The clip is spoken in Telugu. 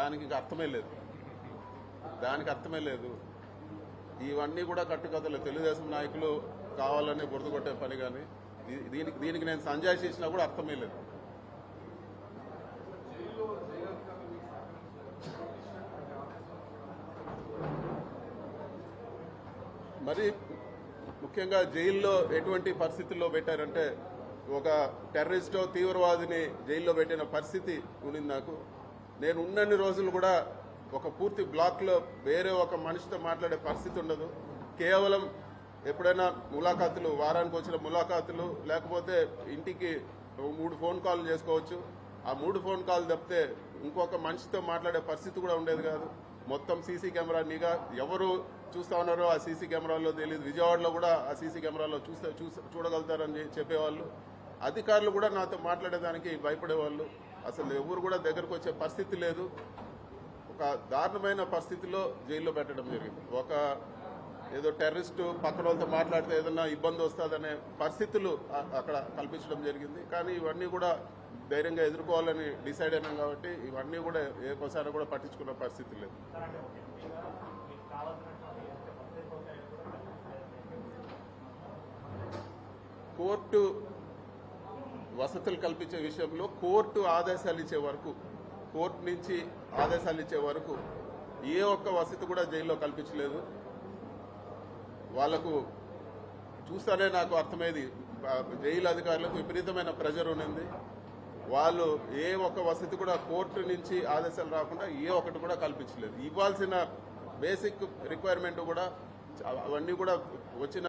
దానికి ఇంకా అర్థమే లేదు. దానికి అర్థమే లేదు. ఇవన్నీ కూడా కట్టుకథలు. తెలుగుదేశం నాయకులు కావాలని గుర్తుకొట్టే పని కానీ దీనికి దీనికి నేను సంజాయి చేసినా కూడా అర్థమే లేదు. మరి ముఖ్యంగా జైల్లో ఎటువంటి పరిస్థితుల్లో పెట్టారంటే ఒక టెర్రరిస్టో తీవ్రవాదిని జైల్లో పెట్టిన పరిస్థితి ఉండింది నాకు. నేను ఉన్నన్ని రోజులు కూడా ఒక పూర్తి బ్లాక్లో వేరే ఒక మనిషితో మాట్లాడే పరిస్థితి ఉండదు. కేవలం ఎప్పుడైనా ములాఖాతులు వారానికి వచ్చిన ములాఖాతులు లేకపోతే ఇంటికి మూడు ఫోన్ కాల్ చేసుకోవచ్చు. ఆ మూడు ఫోన్ కాల్ తప్పితే ఇంకొక మనిషితో మాట్లాడే పరిస్థితి కూడా ఉండేది కాదు. మొత్తం సీసీ కెమెరా నిఘా ఎవరు చూస్తా ఉన్నారో ఆ సీసీ కెమెరాలో తెలియదు విజయవాడలో కూడా ఆ సీసీ కెమెరాలో చూస్తే చూ చూడగలుగుతారని చెప్పేవాళ్ళు. అధికారులు కూడా నాతో మాట్లాడేదానికి భయపడేవాళ్ళు. అసలు ఎవరు కూడా దగ్గరకు వచ్చే పరిస్థితి లేదు. ఒక దారుణమైన పరిస్థితిలో జైల్లో పెట్టడం జరిగింది. ఒక ఏదో టెర్రరిస్టు పక్కన వాళ్ళతో మాట్లాడితే ఏదైనా ఇబ్బంది వస్తుందనే పరిస్థితులు అక్కడ కల్పించడం జరిగింది. కానీ ఇవన్నీ కూడా ధైర్యంగా ఎదుర్కోవాలని డిసైడ్ అయినాం కాబట్టి ఇవన్నీ కూడా ఏ ఒకసారి కూడా పట్టించుకున్న పరిస్థితి లేదు. కోర్టు వసతులు కల్పించే విషయంలో కోర్టు ఆదేశాలు ఇచ్చే వరకు కోర్టు నుంచి ఆదేశాలు ఇచ్చే వరకు ఏ ఒక్క వసతి కూడా జైల్లో కల్పించలేదు. వాళ్ళకు చూస్తానే నాకు అర్థమైంది. జైలు అధికారులకు విపరీతమైన ప్రెజర్ ఉన్నింది. వాళ్ళు ఏ ఒక్క వసతి కూడా కోర్టు నుంచి ఆదేశాలు రాకుండా ఏ ఒకటి కూడా కల్పించలేదు. ఇవ్వాల్సిన బేసిక్ రిక్వైర్మెంట్ కూడా అవన్నీ కూడా వచ్చిన